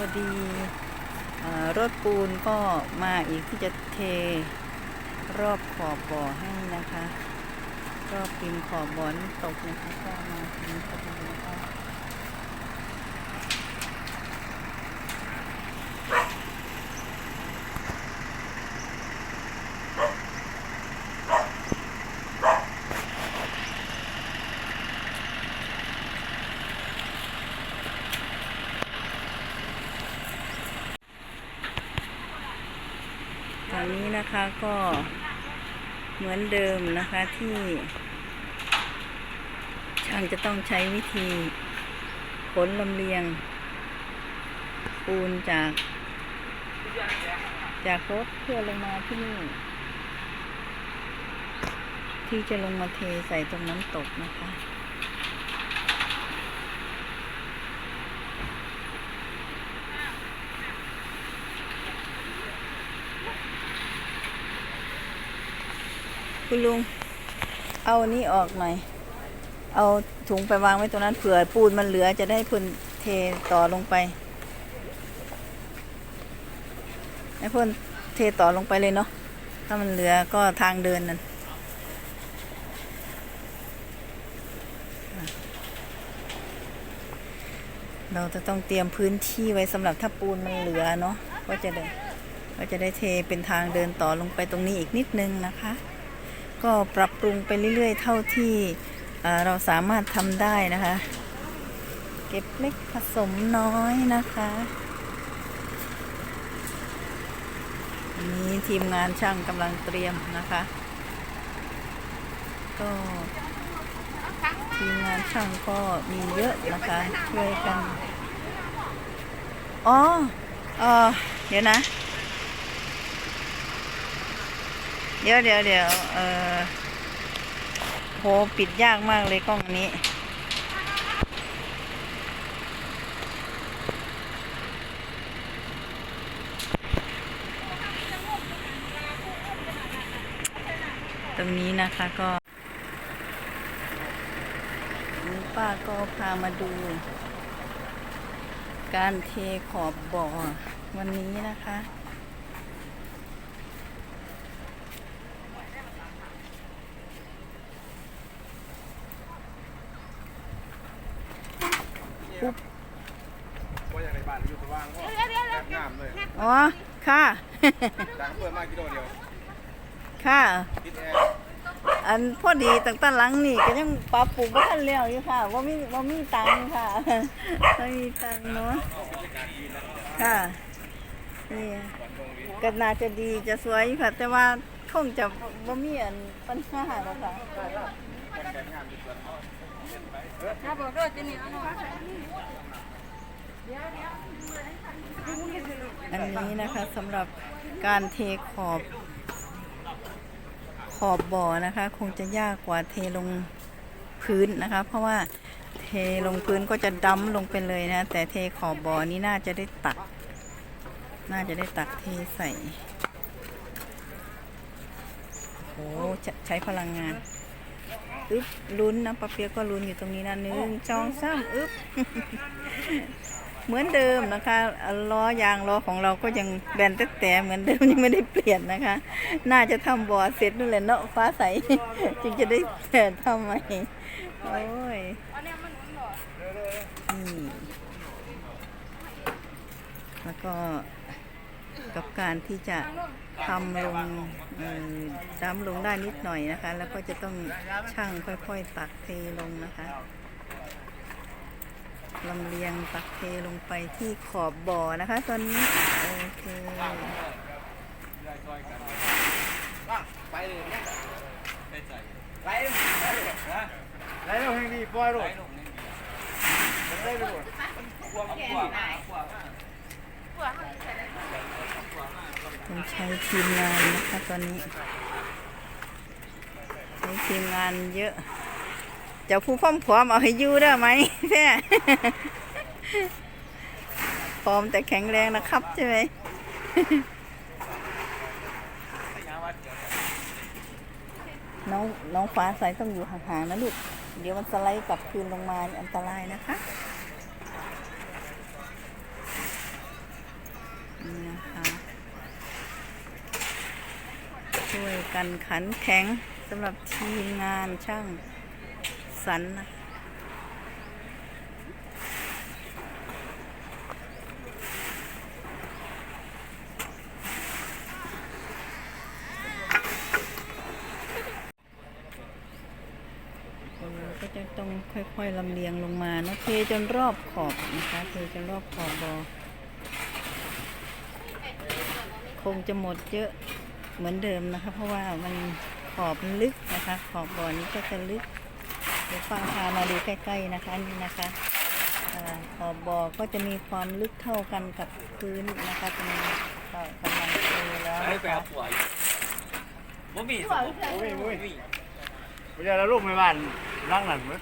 พอดีอรถปูนก็มาอีกที่จะเทรอบขอบบ่อให้นะคะ รอบริมขอบบ่อนตกนะคะก็มาถึงพอดีนะคะ ตอนนี้นะคะก็เหมือนเดิมนะคะที่ช่างจะต้องใช้วิธีขนลำเลียง ปูนจาก จากรถเพื่อลงมาที่นี่ ที่จะลงมาเทใส่ตรงน้ำตกนะคะ คุณลุง เอาอันนี้ออกหน่อย เอาถุงไปวางไว้ตรงนั้นเผื่อปูนมันเหลือจะได้พ่นเทต่อลงไปให้พ่นเทต่อลงไปเลยเนาะ ถ้ามันเหลือก็ทางเดินนั่นเราจะต้องเตรียมพื้นที่ไว้สำหรับถ้าปูนมันเหลือเนาะก็จะได้ก็จะได้เทเป็นทางเดินต่อลงไปตรงนี้อีกนิดนึงนะคะ ก็ปรับปรุงไปเรื่อยๆ เท่าที่เราสามารถทำได้นะคะ เก็บเล็กผสมน้อยนะคะนี้ทีมงานช่างกำลังเตรียมนะคะ ก็ทีมงานช่างก็มีเยอะนะคะช่วยกัน อ๋อเออเดี๋ยวนะ เดี๋ยวเดี๋ยวเดี๋ยวเออโหปิดยากมากเลยกล้องอันนี้ตรงนี้นะคะก็นี่ป้าก็พามาดู การเทขอบบ่อวันนี้นะคะ ปุ๊บว่าอย่างไรบ้านอยู่สว่างก็แบบงามเลยอ๋อ ค่ะ ดังเปิดมากิโลเดียวค่ะ ติดแอร์อันพอดีตั้งแต่หลังนี่ก็ยังปรับปรุงบ้านแล้วอยู่ค่ะว่ามีว่ามีตังค์ค่ะไม่มีตังค์เนาะ ค่ะ นี่ ก็น่าจะดีจะสวยอยู่ค่ะ แต่ว่าคงจะว่ามีอันปัญหาหรอกค่ะ ถ้าบอกด้วยจะหนีเอาหน่อยอันนี้นะคะสำหรับการเทขอบขอบบ่อนะคะ คงจะยากกว่าเทลงพื้นนะคะ เพราะว่าเทลงพื้นก็จะดำลงไปเลยนะ แต่เทขอบบ่อนี้น่าจะได้ตัก น่าจะได้ตักเทใส่โอ้ใช้พลังงาน อึ๊บลุ้นนะปะเปียกก็ลุ้นอยู่ตรงนี้นะหนึ่งจองซ้ำอึ๊บเหมือนเดิมนะคะล้อยางล้อของเราก็ยังแบนแต่แต่เหมือนเดิมยังไม่ได้เปลี่ยนนะคะ น่าจะทำบ่อเสร็จนู่นแหละเนาะฟ้าใสจึงจะได้แต่ทำใหม่โอ้ยอันเนี้ยมันหนุนบ่นี่แล้วก็ กับการที่จะทำลงดำลงได้นิดหน่อยนะคะ แล้วก็จะต้องช่างค่อยๆตักเทลงนะคะลำเลียงตักเทลงไปที่ขอบบ่อนะคะ ตอนนี้โอเคไปเลยไปเลยไรเราแห่งนี้ปล่อยรถได้ไปหมด ต้องใช้ทีมงานนะคะตอนนี้ ใช้ทีมงานเยอะจ้าผู้พร้อมพร้อมเอาให้ยู่ได้ไหมแพ่พร้อมแต่แข็งแรงนะครับใช่ไหมน้องน้องฟ้าใสต้องอยู่ห่างๆนะลูก เดี๋ยวมันสไลด์กลับคืนลงมาอันตรายนะคะ ช่วยกันขันแข็งสำหรับทีมงานช่างสรรนะก็จะต้องค่อยๆลำเลียงลงมาเนะเทจนรอบขอบนะคะเทจนรอบขอบบอคงจะหมดเยอะ เหมือนเดิมนะคะ เพราะว่ามันขอบมันลึกนะคะ ขอบบ่อนี้ก็จะลึกเดี๋ยวฟังพามาดูใกล้ๆนะคะนี่นะคะอ่าขอบบ่อก็จะมีความลึกเท่ากันกับพื้นนะคะตรงนี้ก็กำลังเทแล้วไปนะไปคะเอาป่วยบ่มีสมองโอ้ยโอ้ยเวลาลูกไม่บ้านร่างนั่นมั้ย